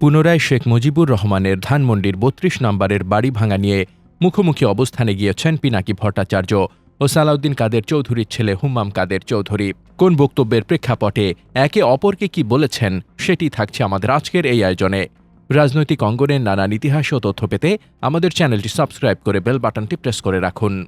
পুনরায় শেখ মুজিবুর রহমানের ধানমন্ডির বত্রিশ নম্বরের বাড়ি ভাঙা নিয়ে মুখোমুখি অবস্থানে গিয়েছেন পিনাকি ভট্টাচার্য ও সালাউদ্দিন কাদের চৌধুরীর ছেলে হুম্মাম কাদের চৌধুরী। কোন বক্তব্যের প্রেক্ষাপটে একে অপরকে কি বলেছেন সেটি থাকছে আমাদের আজকের এই আয়োজনে। রাজনৈতিক অঙ্গনের নানান ইতিহাস ও তথ্য পেতে আমাদের চ্যানেলটি সাবস্ক্রাইব করে বেল বাটনটি প্রেস করে রাখুন।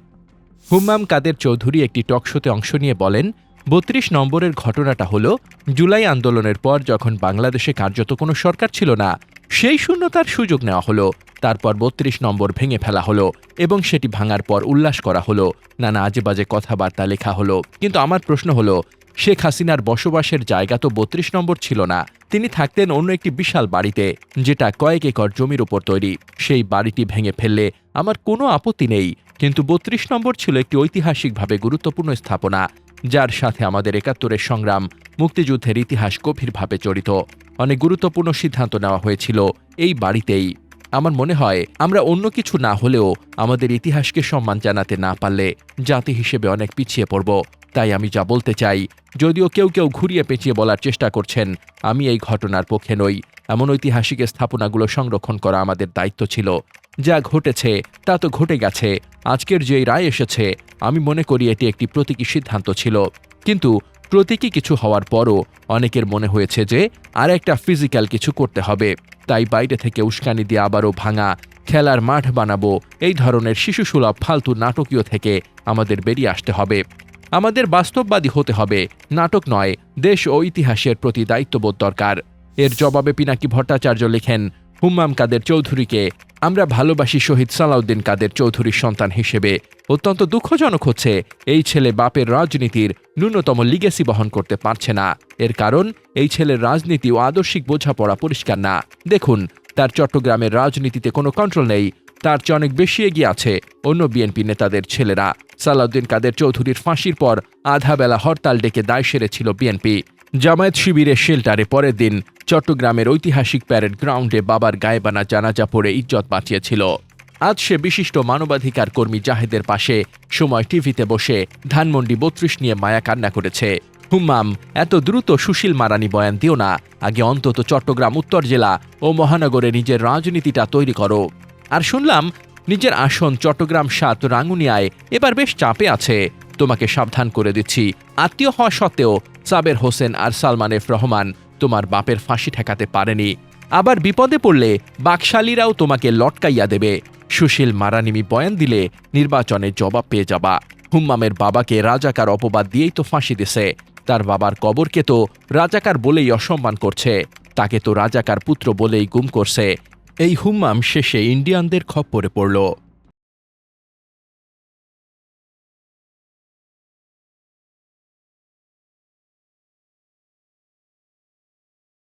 হুম্মাম কাদের চৌধুরী একটি টকশোতে অংশ নিয়ে বলেন বত্রিশ নম্বরের ঘটনাটা হল, জুলাই আন্দোলনের পর যখন বাংলাদেশে কার্যত কোনো সরকার ছিল না, সেই শূন্যতার সুযোগ নেওয়া হলো। তারপর বত্রিশ নম্বর ভেঙে ফেলা হলো এবং সেটি ভাঙার পর উল্লাস করা হলো। নানা আজেবাজে কথাবার্তা লেখা হলো। কিন্তু আমার প্রশ্ন হলো, শেখ হাসিনার বসবাসের জায়গা তো বত্রিশ নম্বর ছিল না। তিনি থাকতেন অন্য একটি বিশাল বাড়িতে, যেটা কয়েক একর জমির উপর তৈরি। সেই বাড়িটি ভেঙে ফেললে আমার কোনো আপত্তি নেই। কিন্তু বত্রিশ নম্বর ছিল একটি ঐতিহাসিকভাবে গুরুত্বপূর্ণ স্থাপনা। যার সাথে আমাদের একাত্তরের সংগ্রাম, মুক্তিযুদ্ধের ইতিহাস গভীরভাবে জড়িত। অনেক গুরুত্বপূর্ণ সিদ্ধান্ত নেওয়া হয়েছিল এই বাড়িতেই। আমার মনে হয়, আমরা অন্য কিছু না হলেও আমাদের ইতিহাসকে সম্মান জানাতে না পারলে জাতি হিসেবে অনেক পিছিয়ে পড়ব। তাই আমি যা বলতে চাই, যদিও কেউ কেউ ঘুরিয়ে পেঁচিয়ে বলার চেষ্টা করছেন, আমি এই ঘটনার পক্ষে নই। এমন ঐতিহাসিক স্থাপনাগুলো সংরক্ষণ করা আমাদের দায়িত্ব ছিল। যা ঘটেছে, তা তো ঘটে গেছে। আজকের যেই রায় এসেছে, আমি মনে করি এটি একটি প্রতীকী সিদ্ধান্ত ছিল। কিন্তু প্রতীকী কিছু হওয়ার পরও অনেকের মনে হয়েছে যে আর একটা ফিজিক্যাল কিছু করতে হবে। তাই বাইরে থেকে উস্কানি দিয়ে আবারও ভাঙা, খেলার মাঠ বানাবো, এই ধরনের শিশুসুলভ ফালতু নাটকীয় থেকে আমাদের বেরিয়ে আসতে হবে। আমাদের বাস্তববাদী হতে হবে। নাটক নয়, দেশ ও ইতিহাসের প্রতি দায়িত্ববোধ দরকার। এর জবাবে পিনাকি ভট্টাচার্য লেখেন হুম্মাম কাদের চৌধুরীকে আমরা ভালোবাসি শহীদ সালাউদ্দিন কাদের চৌধুরীর সন্তান হিসেবে। অত্যন্ত দুঃখজনক হচ্ছে, এই ছেলে বাপের রাজনীতির ন্যূনতম লিগেসি বহন করতে পারছে না। এর কারণ, এই ছেলের রাজনীতি ও আদর্শিক বোঝাপড়া পরিষ্কার না। দেখুন, তার চট্টগ্রামের রাজনীতিতে কোনো কন্ট্রোল নেই, তার চেয়ে অনেক বেশি এগিয়ে আছে অন্য বিএনপি নেতাদের ছেলেরা। সালাউদ্দিন কাদের চৌধুরীর ফাঁসির পর আধা বেলা হরতাল ডেকে দায় সেরেছিল বিএনপি জামায়াত শিবিরের শেল্টারে পরের দিন চট্টগ্রামের ঐতিহাসিক প্যারেড গ্রাউন্ডে বাবার গায়েবানা জানাজা পড়ে ইজ্জত বাঁচিয়েছিল। আজ সে বিশিষ্ট মানবাধিকার কর্মী জাহেদের পাশে সময় টিভিতে বসে ধানমন্ডি বত্রিশ নিয়ে মায়া কান্না করেছে। হুম্মাম, এত দ্রুত সুশীল মারানি বয়ান দিও না, আগে অন্তত চট্টগ্রাম, উত্তর জেলা ও মহানগরে নিজের রাজনীতিটা তৈরি করো। আর শুনলাম, নিজের আসন চট্টগ্রাম সাত রাঙ্গুনিয়ায় এবার বেশ চাপে আছে। তোমাকে সাবধান করে দিচ্ছি। আত্মীয় হওয়া সত্ত্বেও সাবের হোসেন আর সালমান এফ রহমান তোমার বাপের ফাঁসি ঠেকাতে পারেনি। আবার বিপদে পড়লে বাকশালীরাও তোমাকে লটকাইয়া দেবে। সুশীল মারানিমি বয়ান দিলে নির্বাচনে জবাব পেয়ে যাবা। হুম্মামের বাবাকে রাজাকার অপবাদ দিয়েই তো ফাঁসি দিছে। তার বাবার কবরকে তো রাজাকার বলেই অসম্মান করছে। তাকে তো রাজাকার পুত্র বলেই গুম করছে। এই হুম্মাম শেষে ইন্ডিয়ানদের খপ্পরে পড়ল।